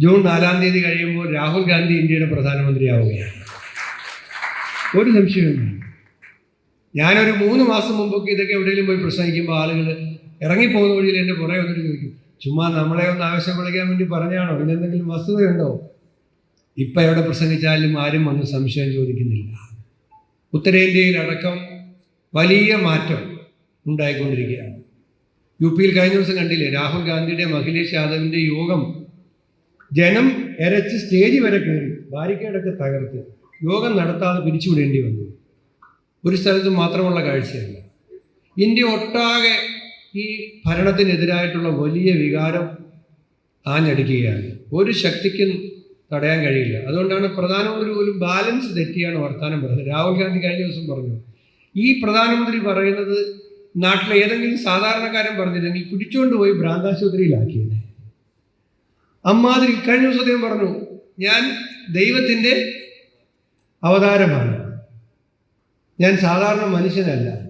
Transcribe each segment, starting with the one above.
June നാലാം തീയതി കഴിയുമ്പോൾ രാഹുൽ ഗാന്ധി ഇന്ത്യയുടെ പ്രധാനമന്ത്രിയാവുകയാണ്. ഒരു സംശയമില്ല ഞാനൊരു മൂന്ന് മാസം മുമ്പൊക്കെ ഇതൊക്കെ എവിടെയെങ്കിലും പോയി പ്രസംഗിക്കുമ്പോൾ ആളുകൾ ഇറങ്ങിപ്പോകുന്ന വഴിയിൽ എന്റെ പുറകെ വന്നിട്ട് ചോദിക്കും ചുമ്മാ നമ്മളെ ഒന്ന് ആവശ്യപ്പെടുത്താൻ വേണ്ടി പറഞ്ഞാണോ ഇതിനെന്തെങ്കിലും വസ്തുതയുണ്ടോ? ഇപ്പം എവിടെ പ്രസംഗിച്ചാലും ആരും വന്ന് സംശയം ചോദിക്കുന്നില്ല. ഉത്തരേന്ത്യയിലടക്കം വലിയ മാറ്റം ഉണ്ടായിക്കൊണ്ടിരിക്കുകയാണ്. യു പിയിൽ കഴിഞ്ഞ ദിവസം കണ്ടില്ലേ രാഹുൽ ഗാന്ധിയുടെ അഖിലേഷ് യാദവിന്റെ യോഗം ജനം എരച്ച് സ്റ്റേജ് വരെ കയറി ബാരിക്കേഡൊക്കെ തകർത്ത് യോഗം നടത്താതെ പിരിച്ചുവിടേണ്ടി വന്നു. ഒരു സ്ഥലത്ത് മാത്രമുള്ള കാഴ്ചയല്ല. ഇന്ത്യ ഒട്ടാകെ ഈ ഭരണത്തിനെതിരായിട്ടുള്ള വലിയ വികാരം ആഞ്ഞടിക്കുകയാണ്. ഒരു ശക്തിക്കും തടയാൻ കഴിയില്ല. അതുകൊണ്ടാണ് പ്രധാനമന്ത്രി പോലും ബാലൻസ് തെറ്റിയാണ് വർത്തമാനം പറഞ്ഞത് രാഹുൽ ഗാന്ധി കഴിഞ്ഞ ദിവസം പറഞ്ഞു ഈ പ്രധാനമന്ത്രി പറയുന്നത് നാട്ടിലെ ഏതെങ്കിലും സാധാരണക്കാരൻ പറഞ്ഞില്ലെങ്കിൽ പിടിച്ചുകൊണ്ട് പോയി ഭ്രാന്താശുപത്രിയിലാക്കിയത് അമ്മാതിരി കഴിഞ്ഞ ദിവസം അദ്ദേഹം പറഞ്ഞു ഞാൻ ദൈവത്തിന്റെ അവതാരമാണ്. ഞാൻ സാധാരണ മനുഷ്യനല്ല.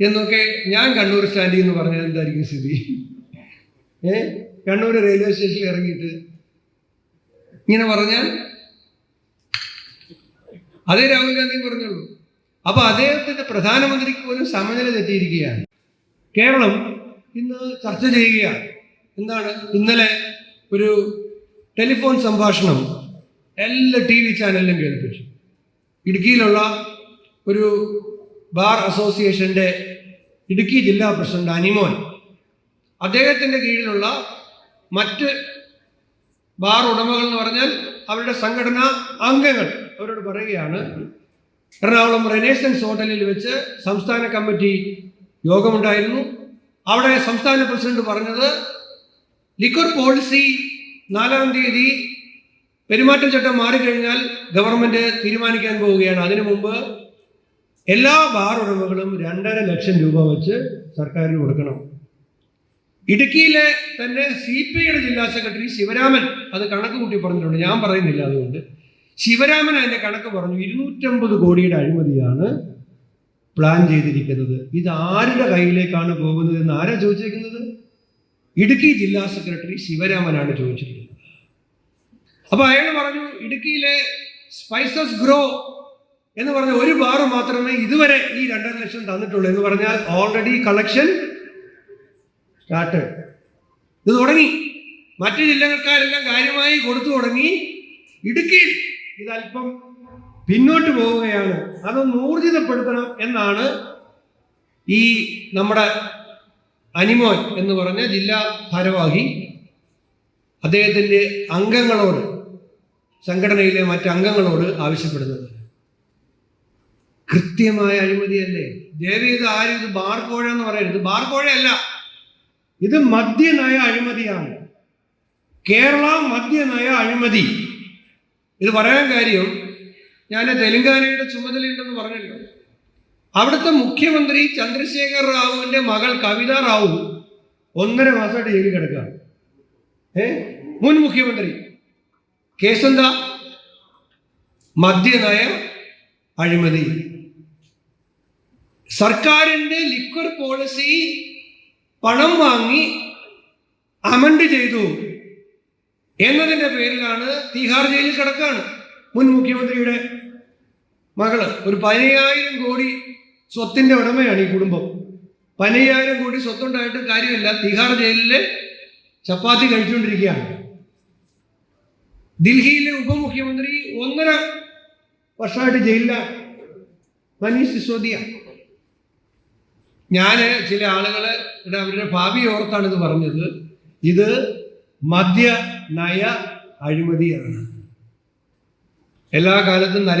എന്നൊക്കെ ഞാൻ കണ്ണൂർ സ്റ്റാൻഡിൽ എന്ന് പറഞ്ഞാൽ എന്തായിരിക്കും സ്ഥിതി? ഏ? കണ്ണൂർ റെയിൽവേ സ്റ്റേഷനിൽ ഇറങ്ങിയിട്ട് ഇങ്ങനെ പറഞ്ഞാൽ അതേ രാഹുൽ ഗാന്ധി പറഞ്ഞുള്ളൂ. അപ്പൊ അദ്ദേഹത്തിന്റെ പ്രധാനമന്ത്രിക്ക് പോലും സമനില തെറ്റിയിരിക്കുകയാണ്. കേരളം ഇന്ന് ചർച്ച ചെയ്യുകയാണ്. എന്താണ്? ഇന്നലെ ഒരു ടെലിഫോൺ സംഭാഷണം എല്ലാ ടി വി ചാനലിലും കേൾപ്പിച്ചു. ഇടുക്കിയിലുള്ള ഒരു ബാർ അസോസിയേഷന്റെ ഇടുക്കി ജില്ലാ പ്രസിഡന്റ് അനിമോൻ അദ്ദേഹത്തിന്റെ കീഴിലുള്ള മറ്റ് ബാർ ഉടമകൾ എന്ന് പറഞ്ഞാൽ അവരുടെ സംഘടനാ അംഗങ്ങൾ. അവരോട് പറയുകയാണ് എറണാകുളം റെനേസൻസ് ഹോട്ടലിൽ വെച്ച് സംസ്ഥാന കമ്മിറ്റി യോഗമുണ്ടായിരുന്നു. അവിടെ സംസ്ഥാന പ്രസിഡന്റ് പറഞ്ഞത് ലിക്വർ പോളിസി നാലാം തീയതി പെരുമാറ്റച്ചട്ടം മാറിക്കഴിഞ്ഞാൽ ഗവൺമെന്റ് തീരുമാനിക്കാൻ പോവുകയാണ്. അതിനു മുമ്പ് എല്ലാ ബാർ ഉടമകളും രണ്ടര ലക്ഷം രൂപ വെച്ച് സർക്കാരിന് കൊടുക്കണം. ഇടുക്കിയിലെ തന്നെ സി പി ഐയുടെ ജില്ലാ സെക്രട്ടറി ശിവരാമൻ അത് കണക്ക് കൂട്ടി പറഞ്ഞിട്ടുണ്ട്. ഞാൻ പറയുന്നില്ല അതുകൊണ്ട്. ശിവരാമൻ അതിന്റെ കണക്ക് പറഞ്ഞു. ഇരുന്നൂറ്റമ്പത് കോടിയുടെ അഴിമതിയാണ് പ്ലാൻ ചെയ്തിരിക്കുന്നത്. ഇത് ആരുടെ കയ്യിലേക്കാണ് പോകുന്നത് എന്ന് ആരാ ചോദിച്ചിരിക്കുന്നത് ഇടുക്കി ജില്ലാ സെക്രട്ടറി ശിവരാമനാണ് ചോദിച്ചിരിക്കുന്നത് അപ്പൊ അയാൾ പറഞ്ഞു ഇടുക്കിയിലെ സ്പൈസസ് ഗ്രോ എന്ന് പറഞ്ഞ ഒരു ബാർ മാത്രമേ ഇതുവരെ ഈ രണ്ടര ലക്ഷം തന്നിട്ടുള്ളൂ എന്ന് പറഞ്ഞാൽ ഓൾറെഡി കളക്ഷൻ സ്റ്റാർട്ടഡ് ഇത് തുടങ്ങി. മറ്റു ജില്ലകൾക്കാരെല്ലാം കാര്യമായി കൊടുത്തു തുടങ്ങി. ഇടുക്കിയിൽ ഇതല്പം പിന്നോട്ട് പോവുകയാണ്. അതൊന്ന് ഊർജിതപ്പെടുത്തണം എന്നാണ് ഈ നമ്മുടെ അനിമോൻ എന്ന് പറഞ്ഞ ജില്ലാ ഭാരവാഹി അദ്ദേഹത്തിന്റെ അംഗങ്ങളോട് സംഘടനയിലെ മറ്റ് അംഗങ്ങളോട് ആവശ്യപ്പെടുന്നത്. കൃത്യമായ അഴിമതിയല്ലേ ദേവി ഇത് ആരും ഇത് ബാർക്കോഴ എന്ന് പറയരുത്. ബാർക്കോഴയല്ല ഇത് മദ്യനയ അഴിമതിയാണ്. കേരള മദ്യനയ അഴിമതി. ഇത് പറയാൻ കാര്യം ഞാൻ തെലങ്കാനയുടെ ചുമതലയുണ്ടെന്ന് പറഞ്ഞല്ലോ. അവിടുത്തെ മുഖ്യമന്ത്രി ചന്ദ്രശേഖർ റാവുവിന്റെ മകൾ കവിത റാവു ഒന്നര മാസമായിട്ട് ജയിലിൽ കിടക്കുക. ഏ? മുൻ മുഖ്യമന്ത്രി കേസെന്താ? മദ്യനയ അഴിമതി. സർക്കാരിന്റെ ലിക്വർ പോളിസി പണം വാങ്ങി അമൻഡ് ചെയ്തു എന്നതിന്റെ പേരിലാണ് തീഹാർ ജയിലിൽ കിടക്കാണ് മുൻ മുഖ്യമന്ത്രിയുടെ മകൾ. ഒരു പതിനയ്യായിരം കോടി സ്വത്തിന്റെ ഉടമയാണ് ഈ കുടുംബം. പതിനയ്യായിരം കോടി സ്വത്തുണ്ടായിട്ട് കാര്യമില്ല. തിഹാർ ജയിലിൽ ചപ്പാത്തി കഴിച്ചുകൊണ്ടിരിക്കുകയാണ്. ഡൽഹിയിലെ ഉപമുഖ്യമന്ത്രി ഒന്നര വർഷമായിട്ട് ജയിലിലാണ് മനീഷ് സിസോദിയ. ഞാൻ ചില ഇവിടെ അവരുടെ ഭാവി ഓർത്താണ് ഇത് പറഞ്ഞത്. ഇത് മദ്യ നയ അഴിമതിയാണ്. എല്ലാ കാലത്തും